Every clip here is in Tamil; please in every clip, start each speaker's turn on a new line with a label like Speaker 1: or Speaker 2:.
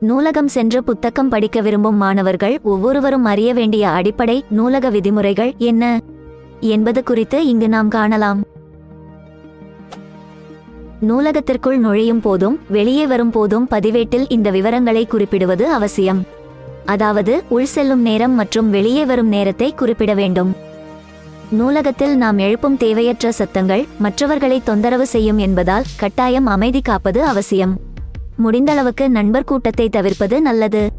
Speaker 1: நூலகம் சென்று புத்தகம் படிக்க விரும்பும் மாணவர்கள் ஒவ்வொருவரும் அறிய வேண்டிய அடிப்படை நூலக விதிமுறைகள் என்ன என்பது குறித்து இங்கு நாம் காணலாம். நூலகத்திற்குள் நுழையும் போதும் வெளியே வரும் போதும் பதிவேட்டில் இந்த விவரங்களை குறிப்பிடுவது அவசியம். அதாவது உள் செல்லும் நேரம் மற்றும் வெளியே வரும் நேரத்தை குறிப்பிட வேண்டும். நூலகத்தில் நாம் எழுப்பும் தேவையற்ற சத்தங்கள் மற்றவர்களை தொந்தரவு செய்யும் என்பதால் கட்டாயம் அமைதி காப்பது அவசியம். முடிந்தளவுக்கு நண்பர் கூட்டத்தை தவிர்ப்பது நல்லது.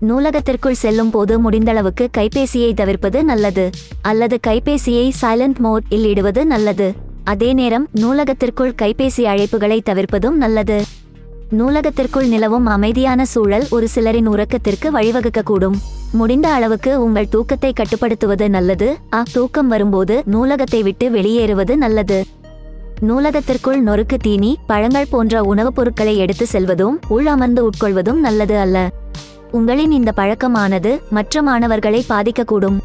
Speaker 1: நூலகத்திற்குள் செல்லும் போது முடிந்தளவுக்கு கைபேசியை தவிர்ப்பது நல்லது. அல்லது கைபேசியை சைலண்ட் மோட் இல் இடுவது நல்லது. அதே நேரம் நூலகத்திற்குள் கைபேசி அழைப்புகளை தவிர்ப்பதும் நல்லது. நூலகத்திற்குள் நிலவும் அமைதியான சூழல் ஒரு சிலரின் உறக்கத்திற்கு வழிவகுக்கக்கூடும். முடிந்த அளவுக்கு உங்கள் தூக்கத்தை கட்டுப்படுத்துவது நல்லது. அ தூக்கம் வரும்போது நூலகத்தை விட்டு வெளியேறுவது நல்லது. நூலகத்திற்குள் நொறுக்கு தீனி பழங்கள் போன்ற உணவுப் பொருட்களை எடுத்து செல்வதும் உள் அமர்ந்து உட்கொள்வதும் நல்லது அல்ல. உங்களின் இந்த பழக்கமானது மற்ற மாணவர்களை பாதிக்கக்கூடும்.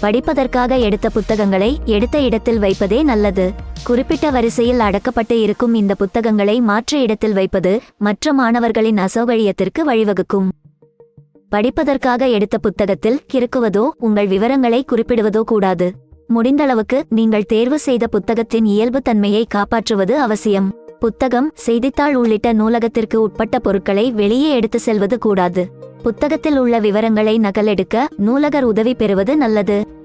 Speaker 1: படிப்பதற்காக எடுத்த புத்தகங்களை எடுத்த இடத்தில் வைப்பதே நல்லது. குறிப்பிட்ட வரிசையில் அடக்கப்பட்டு இருக்கும் இந்த புத்தகங்களை மாற்று இடத்தில் வைப்பது மற்ற மாணவர்களின் அசௌகரியத்திற்கு வழிவகுக்கும். படிப்பதற்காக எடுத்த புத்தகத்தில் கிறுக்குவதோ உங்கள் விவரங்களை குறிப்பிடுவதோ கூடாது. முடிந்தளவுக்கு நீங்கள் தேர்வு செய்த புத்தகத்தின் இயல்புத்தன்மையை காப்பாற்றுவது அவசியம். புத்தகம் செய்தித்தாள் உள்ளிட்ட நூலகத்திற்கு உட்பட்ட பொருட்களை வெளியே எடுத்து செல்வது கூடாது. புத்தகத்தில் உள்ள விவரங்களை நகலெடுக்க நூலகர் உதவி பெறுவது நல்லது.